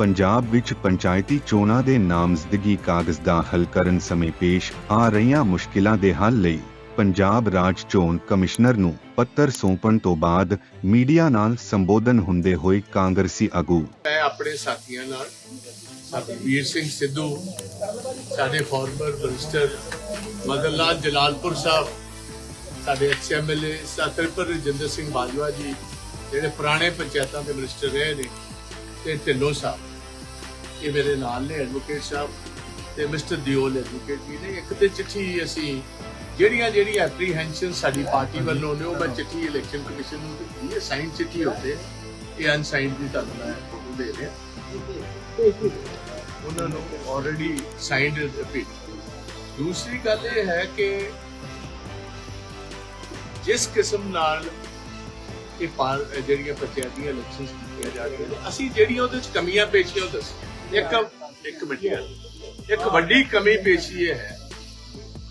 ਪੰਜਾਬ ਵਿੱਚ ਪੰਚਾਇਤੀ ਚੋਣਾਂ ਦੇ ਨਾਮਜ਼ਦਗੀ ਕਾਗਜ਼ ਦਾਖਲ ਕਰਨ ਸਮੇਂ ਪੇਸ਼ ਆ ਰਹੀਆਂ ਮੁਸ਼ਕਿਲਾਂ ਦੇ ਹੱਲ ਲਈ ਪੰਜਾਬ ਰਾਜ ਚੋਣ ਕਮਿਸ਼ਨਰ ਨੂੰ ਪੱਤਰ ਸੌਂਪਣ ਤੋਂ ਬਾਅਦ ਮੀਡੀਆ ਨਾਲ ਸੰਬੋਧਨ ਹੁੰਦੇ ਹੋਏ ਕਾਂਗਰਸੀ ਆਗੂ। ਮੈਂ ਆਪਣੇ ਸਾਥੀਆਂ ਨਾਲ, ਸਾਡੇ ਵੀਰ ਸਿੰਘ ਸਿੱਧੂ, ਸਾਡੇ ਫਾਰਮਰ ਮਿਨਿਸਟਰ ਮਦਨ ਲਾਲ ਜਲਾਲਪੁਰ ਸਾਹਿਬ, ਸਾਡੇ ਐਮਐਲਏ ਸਾਤਰਪੁਰ ਰਜਿੰਦਰ ਸਿੰਘ ਬਾਜਵਾ ਜੀ, ਜਿਹੜੇ ਪੁਰਾਣੇ ਪੰਚਾਇਤਾਂ ਦੇ ਮਿਨਿਸਟਰ ਰਹੇ ਨੇ, ਤੇ ਢਿੱਲੋਂ ਸਾਹਿਬ। ਇਹ ਮੇਰੇ ਨਾਲ ਨੇ ਐਡਵੋਕੇਟ ਸਾਹਿਬ ਤੇ ਮਿਸਟਰ ਦਿਓਲ ਐਡਵੋਕੇਟ ਜੀ ਨੇ ਇੱਕ ਤੇ ਚਿੱਠੀ ਅਸੀਂ ਜਿਹੜੀਆਂ ਜਿਹੜੀਆਂ ਐਪਰੀਹੈਂਸ਼ਨ ਸਾਡੀ ਪਾਰਟੀ ਵੱਲੋਂ ਨੇ ਉਹ ਮੈਂ ਚਿੱਠੀ ਇਲੈਕਸ਼ਨ ਕਮਿਸ਼ਨ ਨੂੰ ਦਿੱਤੀ ਹੈ ਸਾਈਨ ਚਿੱਠੀ ਹੁੰਦੇ ਇਹ ਅਨਸਾਈਨਡ ਦੀ ਤੁਹਾਨੂੰ ਮੈਂ ਫੋਟੋ ਦੇ ਰਿਹਾ। ਉਹਨਾਂ ਨੂੰ ਆਲਰੇਡੀ ਸਾਈਨਡ ਰਿਪੀਟ ਦੂਸਰੀ ਗੱਲ ਇਹ ਹੈ ਕਿ ਜਿਸ ਕਿਸਮ ਨਾਲ ਇਹ ਜਿਹੜੀਆਂ ਪੰਚਾਇਤੀ ਇਲੈਕਸ਼ਨਸ ਕੀਤੀਆਂ ਜਾ ਰਹੀਆਂ ਨੇ ਅਸੀਂ ਜਿਹੜੀਆਂ ਉਹਦੇ ਵਿੱਚ ਕਮੀਆਂ ਪੇਸ਼ੀਆਂ ਉਹ ਦੱਸ ਇੱਕ ਇੱਕ ਮਿੰਟ ਯਾਰ। ਇੱਕ ਵੱਡੀ ਕਮੀ ਪੇਸ਼ੀ ਇਹ ਹੈ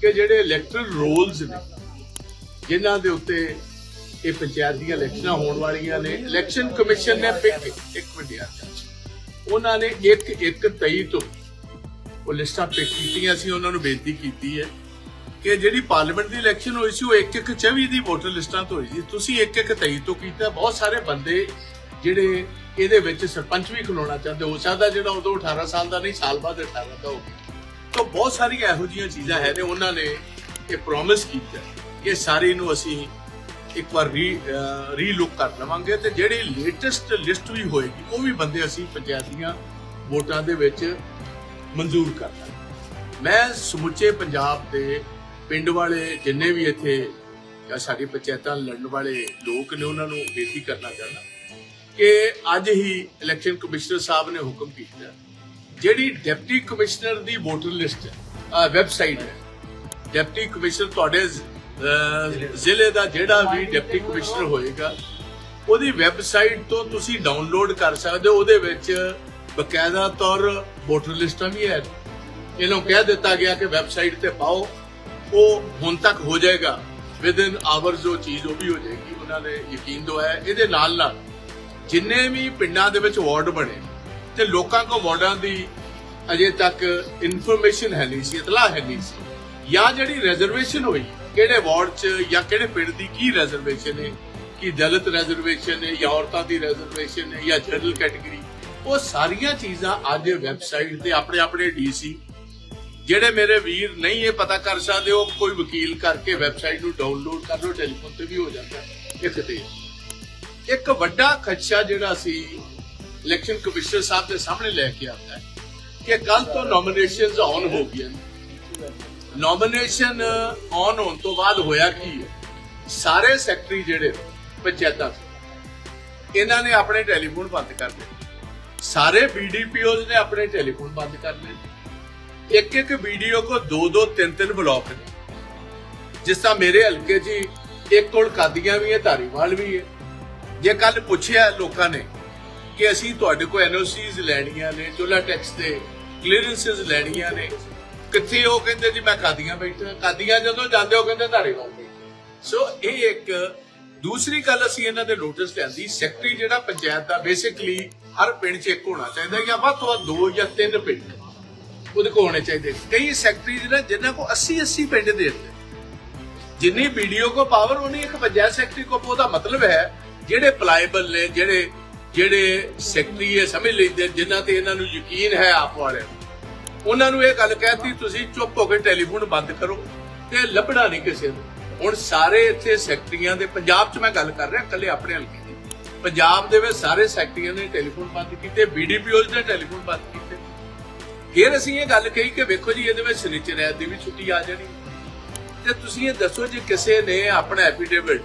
ਕਿ ਜਿਹੜੇ ਇਲੈਕਟਰਲ ਰੋਲਸ ਨੇ, ਜਿਨ੍ਹਾਂ ਦੇ ਉੱਤੇ ਇਹ ਪੰਚਾਇਤ ਦੀਆਂ ਇਲੈਕਸ਼ਨਾਂ ਹੋਣ ਵਾਲੀਆਂ ਨੇ ਇਲੈਕਸ਼ਨ ਕਮਿਸ਼ਨ ਨੇ ਪਿਕ ਇੱਕ ਮਿੰਟ ਯਾਰ ਉਹਨਾਂ ਨੇ ਇੱਕ ਇੱਕ ਤਈ ਤੋਂ ਉਹ ਲਿਸਟਾਂ ਪਿਕ ਕੀਤੀਆਂ ਸੀ, ਉਹਨਾਂ ਨੂੰ ਬੇਨਤੀ ਕੀਤੀ ਹੈ ਕਿ ਜਿਹੜੀ ਪਾਰਲੀਮੈਂਟ ਦੀ ਇਲੈਕਸ਼ਨ ਹੋਈ ਸੀ, ਉਹ ਇੱਕ ਇੱਕ 24 ਦੀ ਵੋਟਰ ਲਿਸਟਾਂ ਤੋਂ ਹੋਈ ਸੀ ਤੁਸੀਂ ਇੱਕ ਇੱਕ ਤਈ ਤੋਂ ਕੀਤਾ, ਬਹੁਤ ਸਾਰੇ ਬੰਦੇ ਜਿਹੜੇ ਇਹਦੇ ਵਿੱਚ ਸਰਪੰਚ ਵੀ ਖਲੋਣਾ ਚਾਹੁੰਦੇ ਹੋ। ਸਕਦਾ ਜਿਹੜਾ ਉਦੋਂ 18 ਸਾਲ ਦਾ ਨਹੀਂ, ਸਾਲ ਬਾਅਦ 18 ਦਾ ਹੋ ਗਿਆ। ਤਾਂ ਬਹੁਤ ਸਾਰੀਆਂ ਇਹੋ ਜਿਹੀਆਂ ਚੀਜ਼ਾਂ ਹੈ ਨੇ, ਉਹਨਾਂ ਨੇ ਇਹ ਪ੍ਰੋਮਿਸ ਕੀਤਾ। ਇਹ ਸਾਰੀ ਨੂੰ ਅਸੀਂ ਇੱਕ ਵਾਰ ਰੀ ਰੀਲੁੱਕ ਕਰ ਲਵਾਂਗੇ ਤੇ ਜਿਹੜੀ ਲੇਟੈਸਟ ਲਿਸਟ ਵੀ ਹੋਏਗੀ, ਉਹ ਵੀ ਬੰਦੇ ਅਸੀਂ ਪੰਚਾਇਤੀਆਂ ਵੋਟਾਂ ਦੇ ਵਿੱਚ ਮਨਜ਼ੂਰ ਕਰ ਲਾਂਗੇ। ਮੈਂ ਸਮੁੱਚੇ ਪੰਜਾਬ ਦੇ ਪਿੰਡ ਵਾਲੇ ਜਿੰਨੇ ਵੀ ਇੱਥੇ ਜਾਂ ਸਾਡੀ ਪੰਚਾਇਤਾਂ ਲੜਨ ਵਾਲੇ ਲੋਕ ਨੇ, ਉਹਨਾਂ ਨੂੰ ਬੇਨਤੀ ਕਰਨਾ ਚਾਹੁੰਦਾ। ਕਿ ਅੱਜ ਹੀ ਇਲੈਕਸ਼ਨ ਕਮਿਸ਼ਨਰ ਸਾਹਿਬ ਨੇ ਹੁਕਮ ਕੀਤਾ। ਜਿਹੜੀ ਡਿਪਟੀ ਕਮਿਸ਼ਨਰ ਦੀ ਵੋਟਰ ਲਿਸਟ ਹੈ ਵੈਬਸਾਈਟ ਹੈ, ਡਿਪਟੀ ਕਮਿਸ਼ਨਰ ਤੁਹਾਡੇ ਜ਼ਿਲ੍ਹੇ ਦਾ ਜਿਹੜਾ ਵੀ ਡਿਪਟੀ ਕਮਿਸ਼ਨਰ ਹੋਏਗਾ, ਉਹਦੀ ਵੈਬਸਾਈਟ ਤੋਂ ਤੁਸੀਂ ਡਾਊਨਲੋਡ ਕਰ ਸਕਦੇ ਹੋ, ਉਹਦੇ ਵਿੱਚ ਬਕਾਇਦਾ ਤੌਰ ਵੋਟਰ ਲਿਸਟਾਂ ਵੀ ਹੈ। ਇਹਨੂੰ ਕਹਿ ਦਿੱਤਾ ਗਿਆ ਕਿ ਵੈਬਸਾਈਟ ਤੇ ਪਾਓ, ਉਹ ਹੁਣ ਤੱਕ ਹੋ ਜਾਏਗਾ। ਵਿਦ ਇਨ ਆਵਰਸ ਉਹ ਚੀਜ਼ ਉਹ ਵੀ ਹੋ ਜਾਏਗੀ, ਉਹਨਾਂ ਨੇ ਯਕੀਨ ਦਵਾਇਆ ਇਹਦੇ ਨਾਲ ਨਾਲ ਜਿੰਨੇ ਵੀ ਪਿੰਡਾਂ ਦੇ ਵਿੱਚ ਵਾਰਡ ਬਣੇ ਤੇ ਲੋਕਾਂ ਕੋ ਵਾਰਡਾਂ ਦੀ ਅਜੇ ਤੱਕ ਇਨਫੋਰਮੇਸ਼ਨ ਹੈ ਨਹੀਂ ਸੀ, ਇਤਲਾਹ ਹੈ ਨਹੀਂ ਸੀ, ਜਾਂ ਜਿਹੜੀ ਰਿਜ਼ਰਵੇਸ਼ਨ ਹੋਈ, ਕਿਹੜੇ ਵਾਰਡ 'ਚ ਜਾਂ ਕਿਹੜੇ ਪਿੰਡ ਦੀ ਕੀ ਰਿਜ਼ਰਵੇਸ਼ਨ ਹੈ, ਕੀ ਦਲਿਤ ਰਿਜ਼ਰਵੇਸ਼ਨ ਹੈ ਜਾਂ ਔਰਤਾਂ ਦੀ ਰਿਜ਼ਰਵੇਸ਼ਨ ਹੈ ਜਾਂ ਜਨਰਲ ਕੈਟਾਗਰੀ ਉਹ ਸਾਰੀਆਂ ਚੀਜ਼ਾਂ ਅੱਜ ਵੈਬਸਾਈਟ ਤੇ ਆਪਣੇ ਆਪਣੇ ਡੀਸੀ ਜਿਹੜੇ ਮੇਰੇ ਵੀਰ ਨਹੀਂ ਇਹ ਪਤਾ ਕਰ ਸਕਦੇ, ਉਹ ਕੋਈ ਵਕੀਲ ਕਰਕੇ ਵੈਬਸਾਈਟ ਨੂੰ ਡਾਊਨਲੋਡ ਕਰ ਲਓ ਟੈਲੀਫੋਨ ਤੇ ਵੀ ਹੋ ਜਾਂਦਾ, ਇੱਕ ਤੇ ਇੱਕ ਵੱਡਾ ਖਦਸ਼ਾ ਜਿਹੜਾ ਸੀ, ਇਲੈਕਸ਼ਨ ਕਮਿਸ਼ਨਰ ਸਾਹਿਬ ਦੇ ਸਾਹਮਣੇ ਲੈ ਕੇ ਆਉਂਦਾ ਹੈ ਕਿ ਕੱਲ ਤੋਂ ਨੋਮੀਨੇਸ਼ਨਸ ਆਨ ਹੋ ਗਈਆਂ ਨੋਮੀਨੇਸ਼ਨ ਆਨ ਹੋਣ ਤੋਂ ਬਾਅਦ ਹੋਇਆ ਕੀ ਹੈ? ਸਾਰੇ ਸੈਕਟਰੀ ਜਿਹੜੇ ਪੰਚਾਇਤਾਂ ਇਹਨਾਂ ਨੇ ਆਪਣੇ ਟੈਲੀਫੋਨ ਬੰਦ ਕਰ ਲਏ ਸਾਰੇ ਬੀਡੀਪੀਓਜ਼ ਨੇ ਆਪਣੇ ਟੈਲੀਫੋਨ ਬੰਦ ਕਰ ਲਏ। ਇੱਕ ਇੱਕ ਵੀਡੀਓ ਕੋ ਦੋ ਦੋ ਤਿੰਨ ਤਿੰਨ ਬਲੌਕ ਨੇ। ਜਿਸ ਤਰ੍ਹਾਂ ਮੇਰੇ ਹਲਕੇ 'ਚ ਇੱਕ ਕੋਲ ਕਾਦੀਆਂ ਵੀ ਹੈ, ਧਾਰੀਵਾਲ ਵੀ ਹੈ। ਜੇ ਕੱਲ ਪੁੱਛਿਆ ਲੋਕਾਂ ਨੇ ਕਿ ਅਸੀਂ ਤੁਹਾਡੇ ਕੋਲ ਐਨਓਸੀਜ਼ ਲੈਣੀਆਂ ਨੇ ਚੋਲਾ ਟੈਕਸ ਦੇ ਕਲੀਅਰੈਂਸਸ ਲੈਣੀਆਂ ਨੇ, ਕਿੱਥੇ ਉਹ ਕਹਿੰਦੇ ਜੀ ਮੈਂ ਕਾਦੀਆਂ ਬੈਠਾ, ਕਾਦੀਆਂ ਜਦੋਂ ਜਾਂਦੇ ਉਹ ਕਹਿੰਦੇ ਧਾਰੀਵਾਲ ਬੈਠਾ ਸੋ ਇਹ ਇੱਕ ਦੂਸਰੀ ਗੱਲ ਅਸੀਂ ਇਹਨਾਂ ਦੇ ਨੋਟਿਸ ਲਿਆਂਦੀ ਸੈਕਟਰੀ ਜਿਹੜਾ ਪੰਚਾਇਤ ਦਾ ਬੇਸਿਕਲੀ ਹਰ ਪਿੰਡ 'ਚ ਇੱਕ ਹੋਣਾ ਚਾਹੀਦਾ ਜਾਂ ਵੱਧ ਤੋਂ ਵੱਧ ਦੋ ਜਾਂ ਤਿੰਨ ਪਿੰਡ। ਉਹਦੇ ਕੋਲ ਹੋਣੇ ਚਾਹੀਦੇ। ਕਈ ਸੈਕਟਰੀ ਜਿਹੜੇ ਜਿਨ੍ਹਾਂ ਕੋ 80 80 ਪਿੰਡ ਦੇ ਹੁੰਦੇ ਜਿੰਨੀ ਵੀਡੀਓ ਕੋ ਪਾਵਰ ਉਨੀ ਇੱਕ ਪੰਚਾਇਤ ਸੈਕਟਰੀ ਕੋ, ਉਹਦਾ ਮਤਲਬ ਹੈ ਜਿਹੜੇ ਪਲਾਈਬਲ ਨੇ, ਜਿਹੜੇ ਜਿਹੜੇ ਸੈਕਟਰੀ ਇਹ ਸਮਝ ਲੈਂਦੇ ਜਿਨ੍ਹਾਂ ਤੇ ਇਹਨਾਂ ਨੂੰ ਯਕੀਨ ਹੈ ਆਪ ਵਾਲਿਆਂ ਨੂੰ। ਉਹਨਾਂ ਨੂੰ ਇਹ ਗੱਲ ਕਹਿਤੀ, ਤੁਸੀਂ ਚੁੱਪ ਹੋ ਕੇ ਟੈਲੀਫੋਨ ਬੰਦ ਕਰੋ ਤੇ ਲੱਭਣਾ ਨਹੀਂ ਕਿਸੇ ਨੂੰ। ਹੁਣ ਸਾਰੇ ਇੱਥੇ ਸੈਕਟਰੀਆਂ ਦੇ, ਪੰਜਾਬ 'ਚ ਮੈਂ ਗੱਲ ਕਰ ਰਿਹਾ, ਇਕੱਲੇ ਆਪਣੇ ਹਲਕੇ ਦੀ। ਪੰਜਾਬ ਦੇ ਵਿੱਚ ਸਾਰੇ ਸੈਕਟਰੀਆਂ ਨੇ ਟੈਲੀਫੋਨ ਬੰਦ ਕੀਤੇ ਬੀਡੀਪੀਓਜ਼ ਨੇ ਟੈਲੀਫੋਨ ਬੰਦ ਕੀਤੇ। ਫਿਰ ਅਸੀਂ ਇਹ ਗੱਲ ਕਹੀ ਕਿ ਵੇਖੋ ਜੀ, ਇਹਦੇ ਵਿੱਚ ਸਨਿਚਰ ਐਤ ਦੀ ਵੀ ਛੁੱਟੀ ਆ ਜਾਣੀ। ਤੇ ਤੁਸੀਂ ਇਹ ਦੱਸੋ ਜੇ ਕਿਸੇ ਨੇ ਆਪਣਾ ਐਫੀਡੇਵਿਟ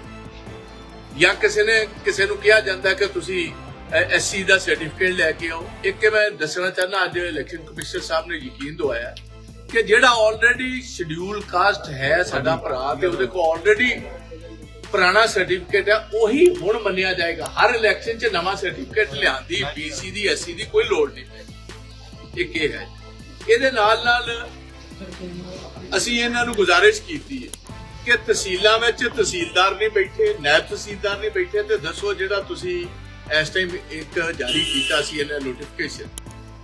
ਜਾਂ ਕਿਸੇ ਨੇ ਕਿਸੇ ਨੂੰ ਕਿਹਾ ਜਾਂਦਾ ਕਿ ਤੁਸੀਂ ਐਸਸੀ ਦਾ ਸਰਟੀਫਿਕੇਟ ਲੈ ਕੇ ਆਓ। ਇੱਕ ਮੈਂ ਦੱਸਣਾ ਚਾਹੁੰਦਾ ਅੱਜ ਇਲੈਕਸ਼ਨ ਕਮਿਸ਼ਨਰ ਸਾਹਿਬ ਨੇ ਯਕੀਨ ਦਵਾਇਆ ਕਿ ਜਿਹੜਾ ਆਲਰੇਡੀ ਸ਼ਡਿਊਲ ਕਾਸਟ ਹੈ ਸਾਡਾ ਭਰਾ ਤੇ ਉਹਦੇ ਕੋਲ ਆਲਰੇਡੀ ਪੁਰਾਣਾ ਸਰਟੀਫਿਕੇਟ ਹੈ ਉਹੀ ਹੁਣ ਮੰਨਿਆ ਜਾਏਗਾ। ਹਰ ਇਲੈਕਸ਼ਨ 'ਚ ਨਵਾਂ ਸਰਟੀਫਿਕੇਟ ਲਿਆਂਦੀ ਬੀਸੀ ਦੀ ਐਸਸੀ ਦੀ ਕੋਈ ਲੋੜ ਨਹੀਂ। ਇਹ ਹੈ। ਇਹਦੇ ਨਾਲ ਨਾਲ ਅਸੀਂ ਇਹਨਾਂ ਨੂੰ ਗੁਜ਼ਾਰਿਸ਼ ਕੀਤੀ ਹੈ। ਕਿ ਤਹਿਸੀਲਾਂ ਵਿੱਚ ਤਹਿਸੀਲਦਾਰ ਨਹੀਂ ਬੈਠੇ, ਨਾਇਬ ਤਹਿਸੀਲਦਾਰ ਨਹੀਂ ਬੈਠੇ ਤੇ ਦੱਸੋ ਜਿਹੜਾ ਤੁਸੀਂ ਇਸ ਟਾਈਮ ਇੱਕ ਜਾਰੀ ਕੀਤਾ ਸੀ ਇਹਨਾਂ ਨੋਟੀਫਿਕੇਸ਼ਨ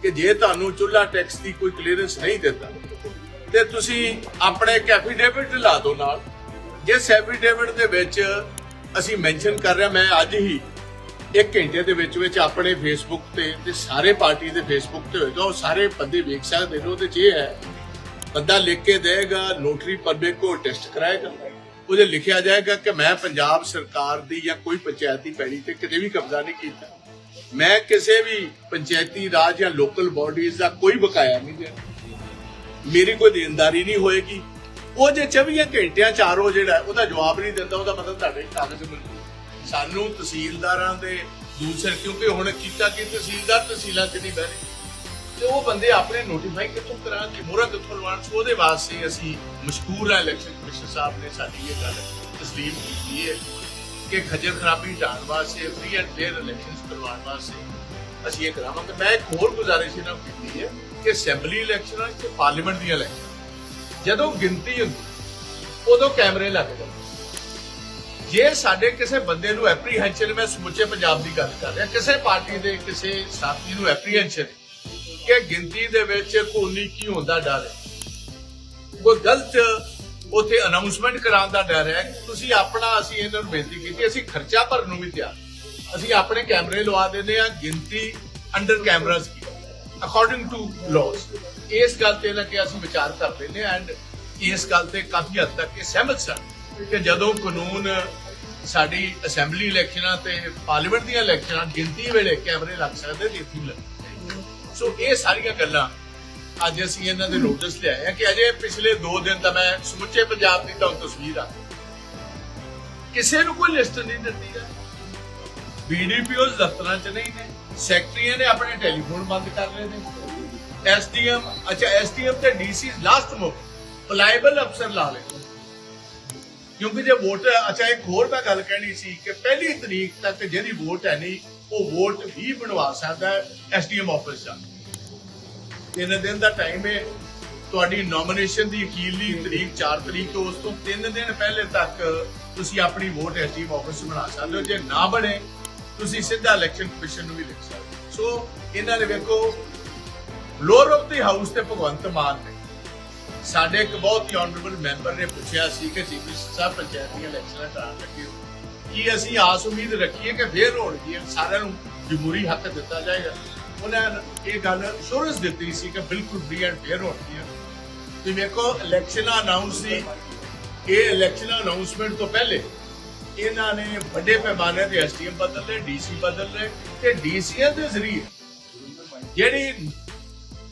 ਕਿ ਜੇ ਤੁਹਾਨੂੰ ਚੁੱਲਾ ਟੈਕਸ ਦੀ ਕੋਈ ਕਲੀਅਰੈਂਸ ਨਹੀਂ ਦਿੰਦਾ ਤੇ ਤੁਸੀਂ ਆਪਣੇ ਇੱਕ ਐਫੀਡੇਵਿਟ ਲਾ ਦਿਓ ਨਾਲ। ਜਿਸ ਐਫੀਡੇਵਿਟ ਦੇ ਵਿੱਚ ਅਸੀਂ ਮੈਂਸ਼ਨ ਕਰ ਰਿਹਾ ਮੈਂ ਅੱਜ ਹੀ ਇੱਕ ਘੰਟੇ ਦੇ ਵਿੱਚ ਵਿੱਚ ਆਪਣੇ ਫੇਸਬੁੱਕ ਤੇ ਤੇ ਸਾਰੇ ਪਾਰਟੀ ਦੇ ਫੇਸਬੁੱਕ ਤੇ ਹੋਏਗਾ, ਉਹ ਸਾਰੇ ਬੰਦੇ ਵੇਖ ਸਕਦੇ ਨੇ, ਉਹਦੇ 'ਚ ਇਹ ਹੈ ਬੰਦਾ ਲਿਖ ਕੇ ਦੇਗਾ ਨੋਟਰੀ ਪਬਲਿਕ ਕੋ ਟੈਸਟ ਕਰਾਏਗਾ। ਉਹਦੇ ਲਿਖਿਆ ਜਾਏਗਾ ਕਿ ਮੈਂ ਪੰਜਾਬ ਸਰਕਾਰ ਦੀ ਜਾਂ ਕੋਈ ਪੰਚਾਇਤੀ ਪੈੜੀ ਤੇ ਕਿਤੇ ਵੀ ਕਬਜ਼ਾ ਨਹੀਂ ਕੀਤਾ। ਮੈਂ ਕਿਸੇ ਵੀ ਪੰਚਾਇਤੀ ਰਾਜ ਜਾਂ ਲੋਕਲ ਬਾਡੀਜ਼ ਦਾ ਕੋਈ ਬਕਾਇਆ ਨਹੀਂ ਦੇਣਾ ਮੇਰੀ ਕੋਈ ਦੇਣਦਾਰੀ ਨਹੀਂ ਹੋਏਗੀ। ਉਹ ਜੇ 24 ਘੰਟਿਆਂ ਚਾਰੋ ਜਿਹੜਾ ਉਹਦਾ ਜਵਾਬ ਨਹੀਂ ਦਿੰਦਾ, ਉਹਦਾ ਮਤਲਬ ਤੁਹਾਡੇ ਕਾਗਜ਼ ਮਨਜ਼ੂਰ ਸਾਨੂੰ ਤਹਿਸੀਲਦਾਰਾਂ ਦੇ ਦੂਸਰੇ, ਕਿਉਂਕਿ ਹੁਣ ਕੀਤਾ ਕਿ ਤਹਿਸੀਲਦਾਰ ਤਹਿਸੀਲਾਂ 'ਚ ਨਹੀਂ ਬਹਿਣੇ ਤੇ ਉਹ ਬੰਦੇ ਆਪਣੇ ਨੋਟੀਫਾਈ ਕਿੱਥੋਂ ਕਰਾਂ ਕਿ ਮੋਹਰਾ ਕਿੱਥੋਂ ਲਵਾਉਣ ਸੋ ਉਹਦੇ ਵਾਸਤੇ ਅਸੀਂ ਮਸ਼ਕੂਰ ਆ ਇਲੈਕਸ਼ਨ ਕਮਿਸ਼ਨ ਸਾਹਿਬ ਨੇ ਸਾਡੀ ਇਹ ਗੱਲ ਤਸਲੀਮ ਕੀਤੀ ਹੈ ਕਿ ਖੱਜਲ ਖਰਾਬੀ ਹਟਾਉਣ ਵਾਸਤੇ ਫ੍ਰੀ ਐਂਡ ਫੇਅਰ ਇਲੈਕਸ਼ਨਸ ਕਰਵਾਉਣ ਵਾਸਤੇ ਅਸੀਂ ਇਹ ਕਰਾਵਾਂਗੇ। ਮੈਂ ਇੱਕ ਹੋਰ ਗੁਜ਼ਾਰਿਸ਼ ਇਹਨਾਂ ਨੂੰ ਕੀਤੀ ਹੈ ਕਿ ਅਸੈਂਬਲੀ ਇਲੈਕਸ਼ਨਾਂ ਤੇ ਪਾਰਲੀਮੈਂਟ ਦੀਆਂ ਇਲੈਕਸ਼ਨ ਜਦੋਂ ਗਿਣਤੀ ਹੁੰਦੀ, ਉਦੋਂ ਕੈਮਰੇ ਲੱਗ ਜਾਂਦੇ। ਜੇ ਸਾਡੇ ਕਿਸੇ ਬੰਦੇ ਨੂੰ ਐਪਰੀਹੈਂਸ਼ਨ ਮੈਂ ਸਮੁੱਚੇ ਪੰਜਾਬ ਦੀ ਗੱਲ ਕਰ ਰਿਹਾ, ਕਿਸੇ ਪਾਰਟੀ ਦੇ ਕਿਸੇ ਸਾਥੀ ਨੂੰ ਐਪਰੀਹੈਂਸ਼ਨ ਕਿ ਗਿਣਤੀ ਦੇ ਵਿੱਚ ਕੋਨੀ ਕੀ ਹੁੰਦਾ ਡਰ ਹੈ? ਕੋਈ ਗਲਤ ਉਥੇ ਅਨਾਉਂਸਮੈਂਟ ਕਰਾਉਣ ਦਾ ਡਰ ਹੈ ਤੁਸੀਂ ਆਪਣਾ ਅਸੀਂ ਇਹਨਾਂ ਨੂੰ ਬੇਨਤੀ ਕੀਤੀ, ਅਸੀਂ ਖਰਚਾ ਭਰਨ ਨੂੰ ਵੀ ਤਿਆਰ। ਅਸੀਂ ਆਪਣੇ ਕੈਮਰੇ ਲਵਾ ਦਿੰਦੇ ਆ ਗਿਣਤੀ ਅੰਡਰ ਕੈਮਰਾਸ ਕੀ ਅਕੋਰਡਿੰਗ ਟੂ ਲਾਜ਼ ਇਸ ਗੱਲ ਤੇ ਨਾ ਕਿ ਅਸੀਂ ਵਿਚਾਰ ਕਰ ਲੈਂਦੇ ਐਂਡ ਇਸ ਗੱਲ ਤੇ ਕਾਫੀ ਹੱਦ ਤੱਕ ਇਹ ਸਹਿਮਤ ਸਨ ਕਿ ਜਦੋਂ ਕਾਨੂੰਨ ਸਾਡੀ ਅਸੈਂਬਲੀ ਇਲੈਕਸ਼ਨਾਂ ਤੇ ਪਾਰਲੀਮੈਂਟ ਦੀਆਂ ਇਲੈਕਸ਼ਨਾਂ ਗਿਣਤੀ ਵੇਲੇ ਕੈਮਰੇ ਲੱਗ ਸਕਦੇ ਤੇ ਇੱਥੇ ਲੱਗ। ਸੋ ਇਹ ਸਾਰੀਆਂ ਗੱਲਾਂ ਅੱਜ ਅਸੀਂ ਇਹਨਾਂ ਦੇ ਨੋਟਿਸ ਲਿਆਏ ਆ ਕਿ ਅਜੇ ਪਿਛਲੇ 2 ਦਿਨ ਤਾਂ ਮੈਂ ਸਮੁੱਚੇ ਪੰਜਾਬ ਦੀ ਤੁਹਾਨੂੰ ਤਸਵੀਰ ਆ ਕਿਸੇ ਨੂੰ ਕੋਈ ਲਿਸਟ ਨਹੀਂ ਦਿੱਤੀ ਹੈ ਬੀਡੀਪੀਓ ਦਫ਼ਤਰਾਂ 'ਚ ਨਹੀਂ ਨੇ। ਸੈਕਟਰੀਆਂ ਨੇ ਆਪਣੇ ਟੈਲੀਫੋਨ ਬੰਦ ਕਰ ਲਏ ਨੇ। ਐਸਡੀਐਮ ਅੱਛਾ ਐਸਡੀਐਮ ਤੇ ਡੀਸੀ ਲਾਸਟ ਮੋ ਪਲਾਈਬਲ ਅਫਸਰ ਲਾ ਲਏ ਕਿਉਂਕਿ ਜੇ ਵੋਟ, ਅੱਛਾ, ਇੱਕ ਹੋਰ ਮੈਂ ਗੱਲ ਕਹਿਣੀ ਸੀ ਕਿ ਪਹਿਲੀ ਤਰੀਕ ਤੱਕ ਜਿਹੜੀ ਵੋਟ ਹੈ ਨਹੀਂ ਉਹ ਵੋਟ ਵੀ ਬਣਵਾ ਸਕਦਾ ਹੈ ਐਸਡੀਐਮ ਆਫਿਸ ਦਾ ਤਿੰਨ ਦਿਨ ਦਾ ਟਾਈਮ ਹੈ। ਤੁਹਾਡੀ ਨੋਮੀਨੇਸ਼ਨ ਦੀ ਅਖੀਰਲੀ ਤਰੀਕ 4 ਤਰੀਕ ਤੋਂ ਉਸ ਤੋਂ 3 ਦਿਨ ਪਹਿਲੇ ਤੱਕ ਤੁਸੀਂ ਆਪਣੀ ਵੋਟ ਐਸਡੀਐਮ ਆਫਿਸ 'ਚ ਬਣਾ ਸਕਦੇ ਹੋ। ਜੇ ਨਾ ਬਣੇ, ਤੁਸੀਂ ਸਿੱਧਾ ਇਲੈਕਸ਼ਨ ਕਮਿਸ਼ਨ ਨੂੰ ਵੀ ਲਿਖ ਸਕਦੇ ਹੋ। ਸੋ ਇਹਨਾਂ ਨੇ ਵੇਖੋ ਲੋਅਰ ਆਫ ਦੀ ਹਾਊਸ ਤੇ ਭਗਵੰਤ ਮਾਨ ਨੇ ਸਾਡੇ ਇੱਕ ਬਹੁਤ ਹੀ ਆਨਰੇਬਲ ਮੈਂਬਰ ਨੇ ਪੁੱਛਿਆ ਸੀ ਕਿ ਚੀਫ ਮਿਨਿਸਟਰ ਸਾਹਿਬ ਪੰਚਾਇਤੀ ਇਲੈਕਸ਼ਨਾਂ ਕਰਾਉਣ ਲੱਗੇ ਹੋ। ਕੀ ਅਸੀਂ ਆਸ ਉਮੀਦ ਰੱਖੀਏ ਕਿ ਫੇਰ ਹੋਣਗੀਆਂ ਸਾਰਿਆਂ ਨੂੰ ਜਮਹੂਰੀ ਹੱਕ ਦਿੱਤਾ ਜਾਏਗਾ। ਉਹਨਾਂ ਇਹ ਗੱਲ ਅਸ਼ੋਰੈਂਸ ਦਿੱਤੀ ਸੀ ਕਿ ਬਿਲਕੁਲ ਫ੍ਰੀ ਐਂਡ ਫੇਅਰ ਹੋਣਗੀਆਂ ਤੁਸੀਂ ਵੇਖੋ ਇਲੈਕਸ਼ਨਾਂ ਅਨਾਉਂਸ ਸੀ ਇਹ ਇਲੈਕਸ਼ਨ ਅਨਾਉਂਸਮੈਂਟ ਤੋਂ ਪਹਿਲੇ ਇਹਨਾਂ ਨੇ ਵੱਡੇ ਪੈਮਾਨੇ ਤੇ ਐਸਟੀਐਮ ਬਦਲ ਲਏ ਡੀਸੀ ਬਦਲ ਲਏ ਤੇ ਡੀਸੀਆਂ ਦੇ ਜ਼ਰੀਏ ਜਿਹੜੀ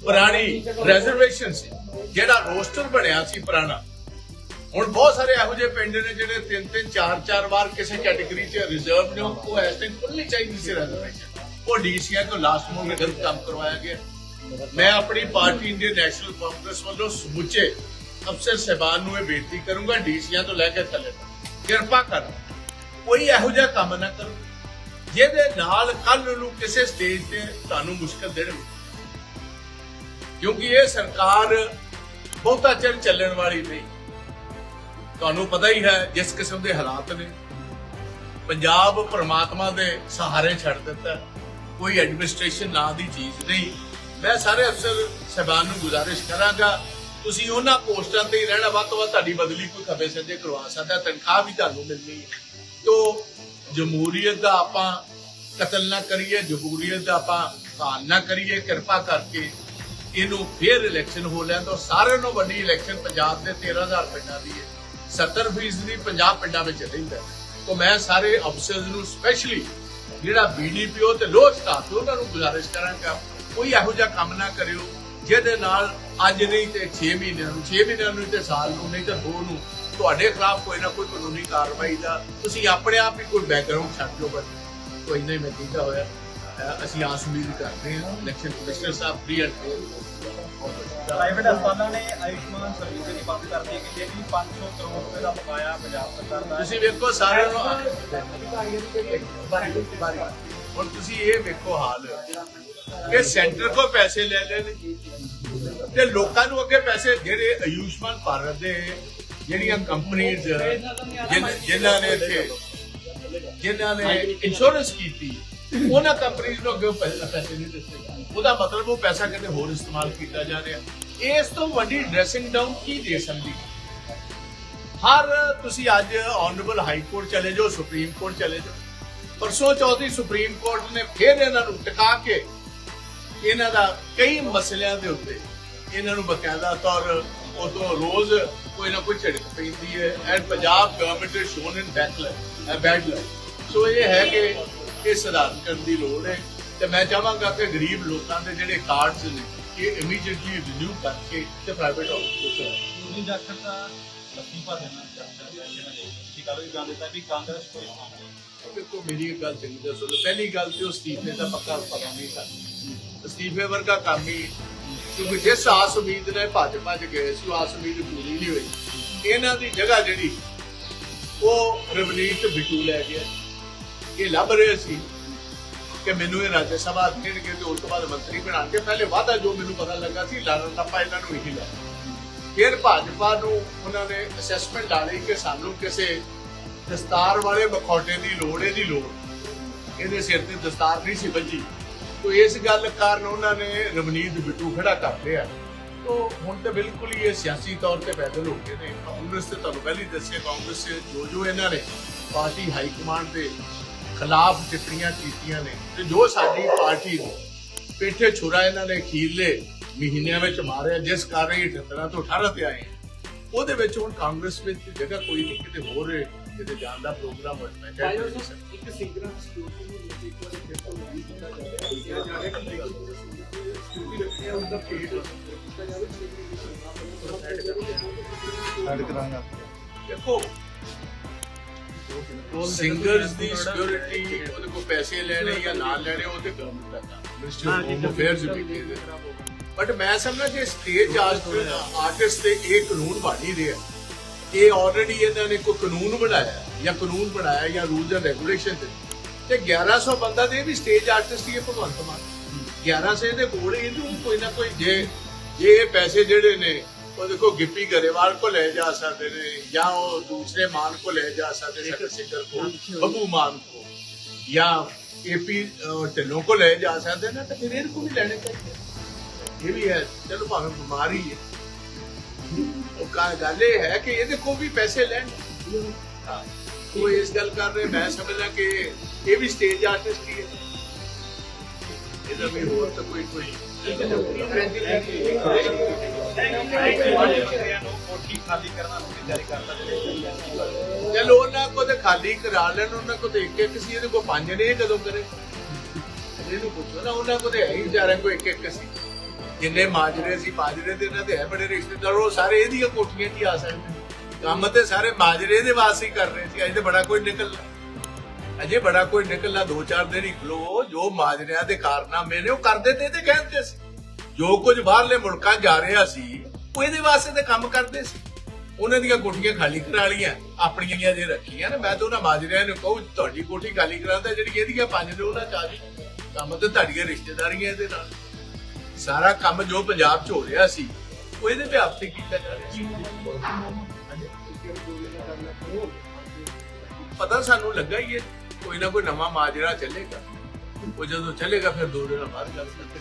ਪੁਰਾਣੀ ਰਿਜ਼ਰਵੇਸ਼ਨ ਸੀ, ਜਿਹੜਾ ਰੋਸਟਰ ਬਣਿਆ ਸੀ ਪੁਰਾਣਾ ਹੁਣ ਬਹੁਤ ਸਾਰੇ ਇਹੋ ਜਿਹੇ ਪਿੰਡ ਨੇ ਜਿਹੜੇ ਤਿੰਨ ਤਿੰਨ, ਚਾਰ ਚਾਰ ਵਾਰ ਕਿਸੇ ਕੈਟਾਗਰੀ 'ਚ ਰਿਜ਼ਰਵ ਨੇ, ਉਹ ਇਸ ਟਾਈਮ ਖੁੱਲ੍ਹਣੀ ਚਾਹੀਦੀ ਸੀ ਰਿਜ਼ਰਵੇਸ਼ਨ ਉਹ ਡੀਸੀਆਂ ਤੋਂ ਲਾਸਟ ਮੋਮੈਂਟ ਗਲਤ ਕੰਮ ਕਰਵਾਇਆ ਗਿਆ, ਮੈਂ ਆਪਣੀ ਪਾਰਟੀ ਇੰਡੀਅਨ ਨੈਸ਼ਨਲ ਕਾਂਗਰਸ ਵੱਲੋਂ ਸਮੁੱਚੇ ਅਫਸਰ ਸਹਿਬਾਨ ਨੂੰ ਇਹ ਬੇਨਤੀ ਕਰੂੰਗਾ ਡੀਸੀਆਂ ਤੋਂ ਲੈ ਕੇ ਥੱਲੇ ਤੱਕ। ਕਿਰਪਾ ਕਰ, ਕੋਈ ਇਹੋ ਜਿਹਾ ਕੰਮ ਨਾ ਕਰੋ, ਜਿਹਦੇ ਨਾਲ ਕੱਲ ਨੂੰ ਕਿਸੇ ਸਟੇਜ ਤੇ ਤੁਹਾਨੂੰ ਮੁਸ਼ਕਲ ਦੇਣ ਕਿਉਂਕਿ ਇਹ ਸਰਕਾਰ ਬਹੁਤਾ ਚਿਰ ਚੱਲਣ ਵਾਲੀ ਨਹੀਂ। ਤੁਹਾਨੂੰ ਪਤਾ ਹੀ ਹੈ, ਜਿਸ ਕਿਸਮ ਦੇ ਹਾਲਾਤ ਨੇ। ਪੰਜਾਬ ਪ੍ਰਮਾਤਮਾ ਦੇ ਸਹਾਰੇ ਛੱਡ ਦਿੱਤਾ ਕੋਈ ਐਡਮਿਨਿਸਟ੍ਰੇਸ਼ਨ ਨਾਂ ਦੀ ਚੀਜ਼ ਨਹੀਂ। ਮੈਂ ਸਾਰੇ ਅਫਸਰ ਸਹਿਬਾਨ ਨੂੰ ਗੁਜ਼ਾਰਿਸ਼ ਕਰਾਂਗਾ, ਤੁਸੀਂ ਉਹਨਾਂ ਪੋਸਟਾਂ ਤੇ ਹੀ ਰਹਿਣਾ, ਵੱਧ ਤੋਂ ਵੱਧ ਤੁਹਾਡੀ ਬਦਲੀ ਕੋਈ ਖੱਬੇ ਸੱਜੇ ਕਰਵਾ ਸਕਦਾ, ਤਨਖਾਹ ਵੀ ਤੁਹਾਨੂੰ ਮਿਲਣੀ ਹੈ। ਤੋ ਜਮਹੂਰੀਅਤ ਦਾ ਆਪਾਂ ਕਤਲ ਨਾ ਕਰੀਏ, ਜਮਹੂਰੀਅਤ ਦਾ ਆਪਾਂ ਕਾਲ ਨਾ ਕਰੀਏ, ਕਿਰਪਾ ਕਰਕੇ ਇਹਨੂੰ ਫੇਰ ਇਲੈਕਸ਼ਨ ਹੋ ਲੈਣ ਤੋਂ ਸਾਰਿਆਂ ਨੂੰ ਵੱਡੀ ਇਲੈਕਸ਼ਨ ਪੰਜਾਬ ਦੇ 13000 ਪਿੰਡਾਂ ਦੀ ਹੈ। 70% ਦੀ ਪੰਜਾਬ ਪਿੰਡਾਂ ਵਿੱਚ ਰਹਿੰਦਾ ਹੈ। ਮੈਂ ਸਾਰੇ ਅਫਸਰਸ ਨੂੰ ਸਪੈਸ਼ਲੀ ਜਿਹੜਾ ਬੀਡੀਪੀਓ ਤੇ ਲੋਅਰ ਸਟਾਫ ਉਹਨਾਂ ਨੂੰ ਗੁਜ਼ਾਰਿਸ਼ ਕਰਾਂਗਾ, ਕੋਈ ਇਹੋ ਜਿਹਾ ਕੰਮ ਨਾ ਕਰਿਓ, ਜਿਹਦੇ ਨਾਲ ਅੱਜ ਨਹੀਂ ਤੇ 6 ਮਹੀਨਿਆਂ ਨੂੰ 6 ਮਹੀਨਿਆਂ ਨੂੰ ਤੇ ਸਾਲ ਨੂੰ, ਨਹੀਂ ਤੇ ਦੋ ਨੂੰ ਤੁਹਾਡੇ ਖਿਲਾਫ ਕੋਈ ਨਾ ਕੋਈ ਕਾਨੂੰਨੀ ਕਾਰਵਾਈ ਦਾ ਤੁਸੀਂ ਆਪਣੇ ਆਪ ਹੀ ਕੋਈ ਬੈਕਗ੍ਰਾਉਂਡ ਛੱਡ ਦਿਓ ਬਸ ਕੋਈ ਨਹੀਂ, ਮੈਂ ਕੀਤਾ ਹੋਇਆ ਅਸੀਂ ਆਸ ਉਮੀਦ ਕਰਦੇ ਹਾਂ election commissioner Sahib free and private ਹਸਪਤਾਲਾਂ ਨੇ ਆਯੁਸ਼ਮਾਨ ਸਰਵਿਸ ਦੀ ਬੰਦ ਕਰ ਦਿੱਤੀ ਕਿ ਜਿਹੜੀ 500 ਕਰੋੜ ਰੁਪਏ ਦਾ ਬਕਾਇਆ ਪੰਜਾਬ ਸਰਕਾਰ ਦਾ। ਤੁਸੀਂ ਵੇਖੋ ਸਾਰਿਆਂ ਨੂੰ ਹੁਣ ਤੁਸੀਂ ਇਹ ਵੇਖੋ ਹਾਲ। ਕਿ ਸੈਂਟਰ ਕੋ ਪੈਸੇ ਲੈ ਲੈ ਨੇ ਤੇ ਲੋਕਾਂ ਨੂੰ ਅੱਗੇ ਪੈਸੇ ਜਿਹੜੇ ਆਯੁਸ਼ਮਾਨ ਭਾਰਤ ਦੇ ਜਿਹੜੀਆਂ ਕੰਪਨੀਆਂ ਜਿਨ੍ਹਾਂ ਨੇ ਇੱਥੇ ਜਿਨ੍ਹਾਂ ਨੇ ਇੰਸ਼ੋਰੈਂਸ ਕੀਤੀ। ਉਹਨਾਂ ਕੰਪਨੀਆਂ ਨੂੰ ਅੱਗੇ ਪੈਸੇ ਪੈਸੇ ਨਹੀਂ ਦਿੱਤੇ ਜਾ ਰਹੇ। ਉਹਦਾ ਮਤਲਬ ਉਹ ਪੈਸਾ ਕਿਤੇ ਹੋਰ ਇਸਤੇਮਾਲ ਕੀਤਾ ਜਾ ਰਿਹਾ। ਇਸ ਤੋਂ ਵੱਡੀ ਡਰੈਸਿੰਗ ਡਾਊਨ ਕੀ ਦੇ ਸਕਦੀ? ਹਰ ਤੁਸੀਂ ਅੱਜ ਆਨਰੇਬਲ ਹਾਈ ਕੋਰਟ ਚਲੇ ਜਾਓ, ਸੁਪਰੀਮ ਕੋਰਟ ਚਲੇ ਜਾਓ। ਪਰਸੋਂ ਚੌਥੀ ਸੁਪਰੀਮ ਕੋਰਟ ਨੇ ਫਿਰ ਇਹਨਾਂ ਨੂੰ ਟਿਕਾ ਕੇ ਇਹਨਾਂ ਦਾ ਕਈ ਮਸਲਿਆਂ ਦੇ ਉੱਤੇ ਇਹਨਾਂ ਨੂੰ ਬਕਾਇਦਾ ਤੌਰ ਉਦੋਂ ਰੋਜ਼ ਕੋਈ ਨਾ ਕੋਈ ਝੜਕ ਪੈਂਦੀ ਹੈ। And Punjab government is shown in backward bad so ਇਹ ਹੈ ਕਿ ਇਹ ਸੁਧਾਰ ਕਰਨ ਦੀ ਲੋੜ ਹੈ ਤੇ ਮੈਂ ਚਾਹਾਂਗਾ ਕਿ ਗਰੀਬ ਲੋਕਾਂ ਦੇ ਜਿਹੜੇ ਕਾਰਡਸ ਨੇ ਇਹ ਇਮੀਡੀਏਟਲੀ ਰਿਨਿਊ ਕਰਕੇ ਤੇ ਪ੍ਰਾਈਵੇਟ ਹਸਪਤਾਲ ਸੁਨੀਲ ਜਾਖੜ ਦਾ ਅਸਤੀਫਾ ਦੇਣਾ ਚਾਹੁੰਦੇ ਨੇ ਕਿ ਕੱਲ ਵੀ ਬਿਆਨ ਦਿੱਤਾ ਵੀ ਕਾਂਗਰਸ ਕੋਈ ਦੇਖੋ ਮੇਰੀ ਗੱਲ ਚੰਗੀ ਤਰ੍ਹਾਂ ਸੁਣੋ। ਪਹਿਲੀ ਗੱਲ ਤੇ ਉਹ ਅਸਤੀਫੇ ਦਾ ਪੱਕਾ ਪਤਾ ਨਹੀਂ ਸਾਨੂੰ ਅਸਤੀਫੇ ਵਰਗਾ ਕੰਮ ਹੀ ਕਿਉਂਕਿ ਜਿਸ ਆਸ ਉਮੀਦ ਨਾਲ ਭਾਜਪਾ ਚ ਗਏ ਸੀ ਉਹ ਆਸ ਉਮੀਦ ਪੂਰੀ ਨਹੀਂ ਹੋਈ। ਇਹਨਾਂ ਦੀ ਜਗ੍ਹਾ ਜਿਹੜੀ ਉਹ ਰਵਨੀਤ ਬਿੱਟੂ ਲੈ ਗਿਆ। ਇਹ ਲੱਭ ਰਹੇ ਸੀ ਕਿ ਮੈਨੂੰ ਇਹ ਰਾਜ ਸਭਾ ਦੇਣਗੇ ਤੇ ਉਸ ਤੋਂ ਬਾਅਦ ਮੰਤਰੀ ਬਣਾਉਣਗੇ। ਪਹਿਲੇ ਵਾਅਦਾ ਜੋ ਮੈਨੂੰ ਪਤਾ ਲੱਗਾ ਸੀ ਲੜਨ ਲੱਪਾ ਇਹਨਾਂ ਨੂੰ ਇਹੀ ਲੈ ਫਿਰ ਭਾਜਪਾ ਨੂੰ ਉਹਨਾਂ ਨੇ ਅਸੈਸਮੈਂਟ ਡਾਲੀ ਕਿ ਸਾਨੂੰ ਕਿਸੇ ਦਸਤਾਰ ਵਾਲੇ ਮਖੌਟੇ ਦੀ ਲੋੜ ਹੈ ਦੀ ਲੋੜ। ਇਹਦੇ ਸਿਰ ਤੇ ਦਸਤਾਰ ਨਹੀਂ ਸੀ ਵੱਜੀ। ਤੋ ਇਸ ਗੱਲ ਕਾਰਨ ਉਹਨਾਂ ਨੇ ਰਵਨੀਤ ਬਿੱਟੂ ਖੜਾ ਕਰ ਲਿਆ। ਤੋ ਹੁਣ ਤੇ ਬਿਲਕੁਲ ਹੀ ਇਹ ਸਿਆਸੀ ਤੌਰ ਤੇ ਪੈਦਲ ਹੋ ਗਏ ਨੇ। ਕਾਂਗਰਸ ਤੇ ਤੁਹਾਨੂੰ ਪਹਿਲਾਂ ਦੱਸਿਆ, ਕਾਂਗਰਸ ਜੋ ਜੋ ਇਹਨਾਂ ਨੇ ਪਾਰਟੀ ਹਾਈ ਕਮਾਂਡ ਦੇ ਖਿਲਾਫ ਟਿੱਪਣੀਆਂ ਕੀਤੀਆਂ ਨੇ ਤੇ ਜੋ ਸਾਡੀ ਪਾਰਟੀ ਨੂੰ ਪੇਠੇ ਛੁਰਾ ਇਹਨਾਂ ਨੇ ਅਖੀਰਲੇ ਮਹੀਨਿਆਂ ਵਿੱਚ ਮਾਰਿਆ ਜਿਸ ਕਾਰਨ ਇਹ 18 ਤੋਂ 18 ਤੇ ਆਏ ਉਹਦੇ ਵਿੱਚ ਹੁਣ ਕਾਂਗਰਸ ਵਿੱਚ ਜਗ੍ਹਾ ਕੋਈ ਨਹੀਂ ਕਿਤੇ ਹੋਰ ਕਿਤੇ ਜਾਣ ਦਾ ਪ੍ਰੋਗਰਾਮ ਰਿਹਾ ਹੈ ਇੱਕ ਸਿੰਗਰਾਂ ਸਿਕਿਉਰਿਟੀ ਨੂੰ ਲੈ ਕੇ ਲਾਗੂ ਕੀਤਾ ਜਾਵੇ ਕਿਹਾ ਜਾ ਰਿਹਾ? ਕਿ ਸਿਕਿਉਰਿਟੀ ਰੱਖਿਆ ਉਹਦਾ ਪੇਡ ਕੀਤਾ ਜਾਵੇ ਐਡ ਕਰਾਂਗਾ। ਦੇਖੋ ਸਿੰਗਰਸ ਦੀ ਸਿਕਿਉਰਿਟੀ ਉਹਦੇ ਕੋਲ ਪੈਸੇ ਲੈਣੇ ਜਾਂ ਨਾ ਲੈਣੇ, ਉਹ ਤੇ ਗਵਰਨਮੈਂਟ ਦਾ ਮਿਨਿਸਟਰ ਆਫ ਅਫੇਅਰਸ ਵੀ ਬਟ ਮੈਂ ਸਮਝਦਾ ਕਿ ਸਟੇਜ ਆਰਟਿਸਟ ਤੇ ਇਹ ਕਾਨੂੰਨ ਬਣ ਰਿਹਾ ਇਹ ਆਲਰੇਡੀ ਇਹਨਾਂ ਨੇ ਕੋਈ ਕਾਨੂੰਨ ਬਣਾਇਆ ਜਾਂ ਕਾਨੂੰਨ ਬਣਾਇਆ ਜਾਂ ਰੂਲਸ ਐਂਡ ਰੈਗੂਲੇਸ਼ਨ ਤੇ। 1100 ਬੰਦਾ ਦੇ ਵੀ ਸਟੇਜ ਆਰਟਿਸਟ ਹੀ ਹੈ ਭਗਵੰਤ ਮਾਨ। 1100 ਦੇ ਕੋਲ ਇਹਨੂੰ ਕੋਈ ਨਾ ਕੋਈ ਜੇ ਜੇ ਪੈਸੇ ਜਿਹੜੇ ਨੇ ਉਹ ਦੇਖੋ ਗਿੱਪੀ ਗਰੇਵਾਲ ਕੋ ਲੈ ਜਾ ਸਕਦੇ ਨੇ ਜਾਂ ਉਹ ਦੂਸਰੇ ਮਾਨ ਕੋ ਲੈ ਜਾ ਸਕਦੇ ਨੇ ਸਾਡੇ ਸਿੰਗਰ ਕੋ ਬੱਬੂ ਮਾਨ ਕੋ ਜਾਂ ਏਪੀ ਢਿੱਲੋਂ ਕੋ ਲੈ ਜਾ ਸਕਦੇ ਨੇ ਤਾਂ ਫਿਰ ਇਹਨਾਂ ਕੋ ਵੀ ਲੈਣੇ ਚਾਹੀਦੇ ਇਹ ਵੀ ਹੈ ਚਲੋ ਭਾਵੇਂ ਬਿਮਾਰੀ ਹੈ ਉਹ ਕਾ ਗੱਲ ਇਹ ਹੈ ਕਿ ਇਹਦੇ ਕੋ ਵੀ ਪੈਸੇ ਲੈਣ ਹਾਂ। ਉਹ ਇਸ ਗੱਲ ਕਰ ਰਹੇ ਮੈਂ ਸਮਝਦਾ ਕਿ ਇਹ ਵੀ ਸਟੇਜ ਆਰਟਿਸਟ ਹੀ ਹੈ ਇਹਦਾ ਵੀ ਹੋਰ ਤਾਂ ਕੋਈ ਕੋਈ ਚਲੋ ਉਹਨਾਂ ਕੋ ਤੇ ਖਾਲੀ ਕਰਾ ਲੈਣ, ਉਹਨਾਂ ਕੋ ਤੇ ਇੱਕ ਇੱਕ ਸੀ, ਇਹਦੇ ਕੋ ਪੰਜ ਨੇ ਇਹ ਕਦੋਂ ਕਰੇ। ਇਹਨੂੰ ਪੁੱਛੋ ਨਾ, ਉਹਨਾਂ ਕੋ ਤੇ ਹੈ ਹੀ ਵਿਚਾਰਿਆਂ ਕੋ ਇੱਕ ਇੱਕ ਸੀ। ਜਿੰਨੇ ਮਾਜਰੇ ਸੀ, ਮਾਜਰੇ ਦੇ ਇਹਨਾਂ ਦੇ ਹੈ ਬੜੇ ਰਿਸ਼ਤੇਦਾਰ, ਉਹ ਸਾਰੇ ਇਹਦੀਆਂ ਕੋਠੀਆਂ 'ਚ ਹੀ ਆ ਸਕਦੇ ਕੰਮ ਤੇ ਸਾਰੇ ਮਾਜਰੇ ਦੇ ਵਾਸੀ ਕਰ ਰਹੇ ਸੀ, ਅਜੇ ਤੇ ਬੜਾ ਕੋਈ ਨਿਕਲਣਾ ਅਜੇ ਬੜਾ ਕੋਈ ਨਿਕਲਣਾ ਦੋ ਚਾਰ ਦਿਨ ਹੀ ਖਲੋ, ਜੋ ਮਾਜਰਿਆਂ ਦੇ ਕਾਰਨਾਮੇ ਨੇ, ਉਹ ਕਰਦੇ ਤੇ ਤੇ ਕਹਿੰਦੇ ਸੀ। ਜੋ ਕੁਝ ਬਾਹਰਲੇ ਮੁਲਕਾਂ ਜਾ ਰਿਹਾ ਸੀ ਉਹ ਇਹਦੇ ਵਾਸਤੇ ਤਾਂ ਕੰਮ ਕਰਦੇ ਸੀ। ਉਹਨਾਂ ਦੀਆਂ ਕੋਠੀਆਂ ਖਾਲੀ ਕਰਾ ਲੀਆਂ ਆਪਣੀਆਂ ਜੇ ਰੱਖੀਆਂ ਨਾ, ਮੈਂ ਤਾਂ ਉਹਨਾਂ ਮਾਜਰਿਆਂ ਨੂੰ ਕਹੂੰ, ਤੁਹਾਡੀ ਕੋਠੀ ਖਾਲੀ ਕਰਾਉਂਦਾ ਜਿਹੜੀ ਇਹਦੀਆਂ ਪੰਜ ਨੇ ਉਹਨਾਂ ਚ ਕੰਮ ਤੇ ਤੁਹਾਡੀਆਂ ਰਿਸ਼ਤੇਦਾਰੀਆਂ ਇਹਦੇ ਨਾਲ। ਸਾਰਾ ਕੰਮ ਜੋ ਪੰਜਾਬ 'ਚ ਹੋ ਰਿਹਾ ਸੀ, ਉਹ ਇਹਦੇ ਤੇ ਆਪਤੇ ਕੀਤਾ ਜਾ ਰਿਹਾ ਸੀ। ਪਤਾ ਸਾਨੂੰ ਲੱਗਾ ਹੀ ਹੈ, ਕੋਈ ਨਾ ਕੋਈ ਨਵਾਂ ਮਾਜਰਾ ਚੱਲੇਗਾ। ਉਹ ਜਦੋਂ ਚੱਲੇਗਾ, ਫਿਰ ਦੋ ਦਿਨਾਂ ਬਾਅਦ ਗੱਲ ਕਰਦੇ।